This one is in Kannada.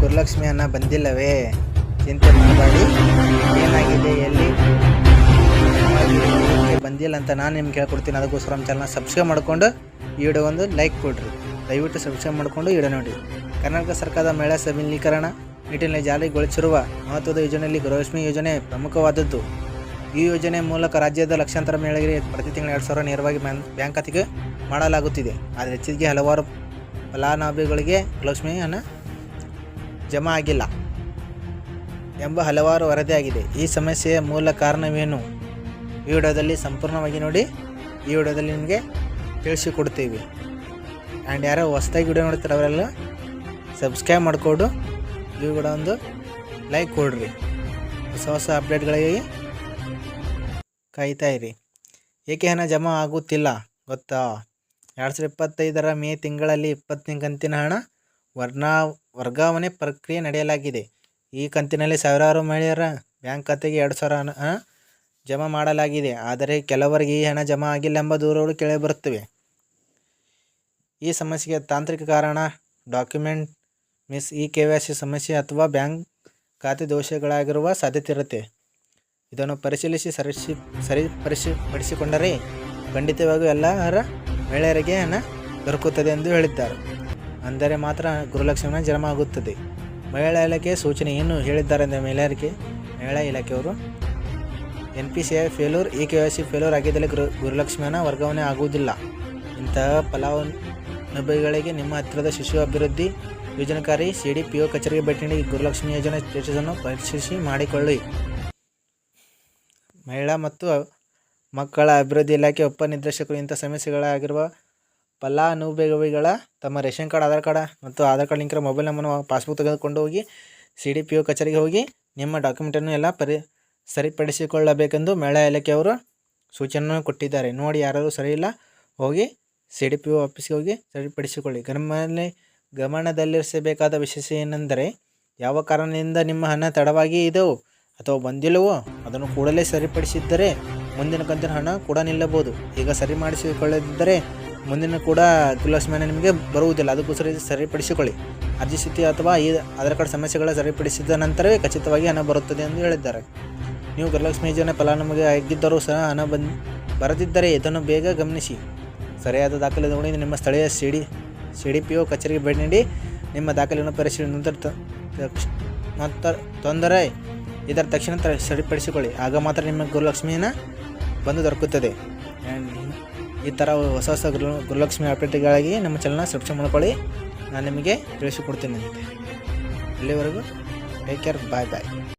ಗುರುಲಕ್ಷ್ಮಿ ಅನ್ನ ಬಂದಿಲ್ಲವೇ? ಚಿಂತೆ ಮಾಡಬೇಡಿ. ಏನಾಗಿದೆ ಎಲ್ಲಿ ಬಂದಿಲ್ಲ ಅಂತ ನಾನು ನಿಮ್ಗೆ ಹೇಳ್ಕೊಡ್ತೀನಿ. ಅದಕ್ಕೋಸ್ಕರ ನಮ್ಮ ಚಾನಲ್ನ ಸಬ್ಸ್ಕ್ರೈಬ್ ಮಾಡಿಕೊಂಡು ಈ ವಿಡಿಯೋ ಒಂದು ಲೈಕ್ ಕೊಡ್ರಿ. ದಯವಿಟ್ಟು ಸಬ್ಸ್ಕ್ರೈಬ್ ಮಾಡಿಕೊಂಡು ಈಡೋ ನೋಡಿ. ಕರ್ನಾಟಕ ಸರ್ಕಾರದ ಮಹಿಳಾ ಸಬಲೀಕರಣ ನಿಟ್ಟಿನಲ್ಲಿ ಜಾರಿಗೊಳಿಸಿರುವ ಮಹತ್ವದ ಯೋಜನೆಯಲ್ಲಿ ಗೃಹಲಕ್ಷ್ಮಿ ಯೋಜನೆ ಪ್ರಮುಖವಾದದ್ದು. ಈ ಯೋಜನೆ ಮೂಲಕ ರಾಜ್ಯದ ಲಕ್ಷಾಂತರ ಮಹಿಳೆಯರಿಗೆ ಪ್ರತಿ ತಿಂಗಳು ಎರಡು ಸಾವಿರ ನೇರವಾಗಿ ಬ್ಯಾಂಕ್ ಖಾತೆಗೆ ಮಾಡಲಾಗುತ್ತಿದೆ. ಆದರೆ ಹೆಚ್ಚಿಗೆ ಹಲವಾರು ಫಲಾನುಭವಿಗಳಿಗೆ ಹಣ ಜಮಾ ಆಗಿಲ್ಲ ಎಂಬ ಹಲವಾರು ವರದಿಯಾಗಿದೆ. ಈ ಸಮಸ್ಯೆಯ ಮೂಲ ಕಾರಣವೇನು? ಈ ವಿಡಿಯೋದಲ್ಲಿ ಸಂಪೂರ್ಣವಾಗಿ ನೋಡಿ, ಈ ವಿಡಿಯೋದಲ್ಲಿ ನಿಮಗೆ ತಿಳಿಸಿಕೊಡ್ತೀವಿ. ಆ್ಯಂಡ್ ಯಾರೋ ಹೊಸ್ದಾಗಿ ವಿಡಿಯೋ ನೋಡ್ತಾರೆ ಅವರೆಲ್ಲ ಸಬ್ಸ್ಕ್ರೈಬ್ ಮಾಡಿಕೊಡು ಇವು ಕೂಡ ಒಂದು ಲೈಕ್ ಕೊಡ್ರಿ. ಹೊಸ ಹೊಸ ಅಪ್ಡೇಟ್ಗಳಿಗೆ ಕಾಯ್ತಾ ಇರಿ. ಏಕೆ ಹಣ ಜಮಾ ಆಗುತ್ತಿಲ್ಲ? ಗೊತ್ತಾ? ಎರಡು ಸಾವಿರದ ಇಪ್ಪತ್ತೈದರ ಮೇ ತಿಂಗಳಲ್ಲಿ ಇಪ್ಪತ್ತನೇ ಕಂತಿನ ಹಣ ವರ್ನಾ ವರ್ಗಾವಣೆ ಪ್ರಕ್ರಿಯೆ ನಡೆಯಲಾಗಿದೆ. ಈ ಕಂತಿನಲ್ಲಿ ಸಾವಿರಾರು ಮಹಿಳೆಯರ ಬ್ಯಾಂಕ್ ಖಾತೆಗೆ ಎರಡು ಸಾವಿರ ಹಣ ಜಮಾ ಮಾಡಲಾಗಿದೆ. ಆದರೆ ಕೆಲವರಿಗೆ ಈ ಹಣ ಜಮಾ ಆಗಿಲ್ಲ ಎಂಬ ದೂರುಗಳು ಕೇಳಿಬರುತ್ತವೆ. ಈ ಸಮಸ್ಯೆಗೆ ತಾಂತ್ರಿಕ ಕಾರಣ document miss E K Y ಸಮಸ್ಯೆ ಅಥವಾ ಬ್ಯಾಂಕ್ ಖಾತೆ ದೋಷಗಳಾಗಿರುವ ಸಾಧ್ಯತೆ ಇರುತ್ತೆ. ಇದನ್ನು ಪರಿಶೀಲಿಸಿ ಸರಿಸಿ ಸರಿಪಡಿಸಿ ಪಡಿಸಿಕೊಂಡರೆ ಖಂಡಿತವಾಗಿಯೂ ಎಲ್ಲರ ಮಹಿಳೆಯರಿಗೆ ಹಣ ದೊರಕುತ್ತದೆ ಎಂದು ಹೇಳಿದ್ದಾರೆ. ಅಂದರೆ ಮಾತ್ರ ಗೃಹಲಕ್ಷ್ಮಿನ ಜನ್ಮ ಆಗುತ್ತದೆ. ಮಹಿಳಾ ಇಲಾಖೆ ಸೂಚನೆ ಏನು ಹೇಳಿದ್ದಾರೆ ಅಂದರೆ ಮಹಿಳೆಯರಿಗೆ ಮಹಿಳಾ ಇಲಾಖೆಯವರು N P C I failure E K Y C failure ಆಗಿದ್ದಲ್ಲಿ ಗೃಹ ಗುರುಲಕ್ಷ್ಮಿಯನ್ನ ವರ್ಗಾವಣೆ ಆಗುವುದಿಲ್ಲ. ಇಂತಹ ಫಲಾನುಭವಿಗಳಿಗೆ ನಿಮ್ಮ ಹತ್ತಿರದ ಶಿಶು ಅಭಿವೃದ್ಧಿ ಯೋಜನಾಕಾರಿ ಸಿ ಡಿ ಪಿ ಒ ಕಚೇರಿಗೆ ಭೇಟಿ ನೀಡಿ ಗುರುಲಕ್ಷ್ಮಿ ಯೋಜನೆ ಸ್ಟೇಟಸನ್ನು ಪರಿಶೀಲಿಸಿ ಮಾಡಿಕೊಳ್ಳಿ. ಮಹಿಳಾ ಮತ್ತು ಮಕ್ಕಳ ಅಭಿವೃದ್ಧಿ ಇಲಾಖೆ ಉಪನಿರ್ದೇಶಕರು ಇಂಥ ಸಮಸ್ಯೆಗಳಾಗಿರುವ ಫಲಾನುಭವಿಗಳ ತಮ್ಮ ರೇಷನ್ ಕಾರ್ಡ್, ಆಧಾರ್ ಕಾರ್ಡ್ ಮತ್ತು ಆಧಾರ್ ಕಾರ್ಡ್ ಲಿಂಕಿರೋ ಮೊಬೈಲ್ ನಂಬರ್ನ ಪಾಸ್ಬುಕ್ ತೆಗೆದುಕೊಂಡು ಹೋಗಿ ಸಿ ಡಿ ಪಿ ಒ ಕಚೇರಿಗೆ ಹೋಗಿ ನಿಮ್ಮ ಡಾಕ್ಯುಮೆಂಟನ್ನು ಎಲ್ಲ ಪರಿ, ಸರಿಪಡಿಸಿಕೊಳ್ಳಬೇಕೆಂದು ಮಹಿಳಾ ಇಲಾಖೆಯವರು ಸೂಚನೆಯನ್ನು ಕೊಟ್ಟಿದ್ದಾರೆ. ನೋಡಿ, ಯಾರಾದರೂ ಸರಿ ಇಲ್ಲ, ಹೋಗಿ ಸಿ ಡಿ ಪಿ ಒ ಆಫೀಸ್ಗೆ ಹೋಗಿ ಸರಿಪಡಿಸಿಕೊಳ್ಳಿ. ಗಮನ ಗಮನದಲ್ಲಿರಿಸಬೇಕಾದ ವಿಶೇಷ ಏನೆಂದರೆ, ಯಾವ ಕಾರಣದಿಂದ ನಿಮ್ಮ ಹಣ ತಡವಾಗಿ ಇದೆಯೋ ಅಥವಾ ಬಂದಿಲ್ಲವೋ ಅದನ್ನು ಕೂಡಲೇ ಸರಿಪಡಿಸಿದ್ದರೆ ಮುಂದಿನ ಕಂತಿನ ಹಣ ಕೂಡ ನಿಲ್ಲಬಹುದು. ಈಗ ಸರಿ ಮಾಡಿಸಿಕೊಳ್ಳದಿದ್ದರೆ ಮುಂದಿನ ಕೂಡ ಗೃಹಲಕ್ಷ್ಮಿ ಮನೆ ನಿಮಗೆ ಬರುವುದಿಲ್ಲ. ಅದಕ್ಕೋಸ್ಕರ ಸರಿಪಡಿಸಿಕೊಳ್ಳಿ. ಅರ್ಜಿ ಸ್ಥಿತಿ ಅಥವಾ ಈ ಆಧಾರ್ ಕಾರ್ಡ್ ಸಮಸ್ಯೆಗಳ ಸರಿಪಡಿಸಿದ ನಂತರವೇ ಖಚಿತವಾಗಿ ಹಣ ಬರುತ್ತದೆ ಎಂದು ಹೇಳಿದ್ದಾರೆ. ನೀವು ಗೃಹಲಕ್ಷ್ಮಿ ಯೋಜನೆ ಫಲಾನುಭವಿ ಆಗಿದ್ದರೂ ಸಹ ಹಣ ಬಂದ್ ಬರದಿದ್ದರೆ ಇದನ್ನು ಬೇಗ ಗಮನಿಸಿ. ಸರಿಯಾದ ದಾಖಲೆ ನೋಡಿ. ನಿಮ್ಮ ಸ್ಥಳೀಯ C D C D P O ಕಚೇರಿಗೆ ಭೇಟಿ ನೀಡಿ. ನಿಮ್ಮ ದಾಖಲೆಯನ್ನು ಪರಿಶೀಲನೆ ನಂತರ ತೊಂದರೆ ಇದರ ತಕ್ಷಣ ಸರಿಪಡಿಸಿಕೊಳ್ಳಿ. ಆಗ ಮಾತ್ರ ನಿಮ್ಮ ಗೃಹಲಕ್ಷ್ಮಿಯನ್ನು ಬಂದು ದೊರಕುತ್ತದೆ. ಈ ಥರ ಹೊಸ ಹೊಸ ಗೃಹ ಗೃಹಲಕ್ಷ್ಮಿ ಅಪ್ಡೇಟ್ಗಾಗಿ ನಮ್ಮ ಚಾನಲ್ನ ಸಬ್ಸ್ಕ್ರೈಬ್ ಮಾಡ್ಕೊಳ್ಳಿ. ನಾನು ನಿಮಗೆ ತಿಳಿಸಿಕೊಡ್ತೀನಿ ಅಲ್ಲಿವರೆಗೂ ಟೇಕ್ ಕೇರ್ ಬಾಯ್ ಬಾಯ್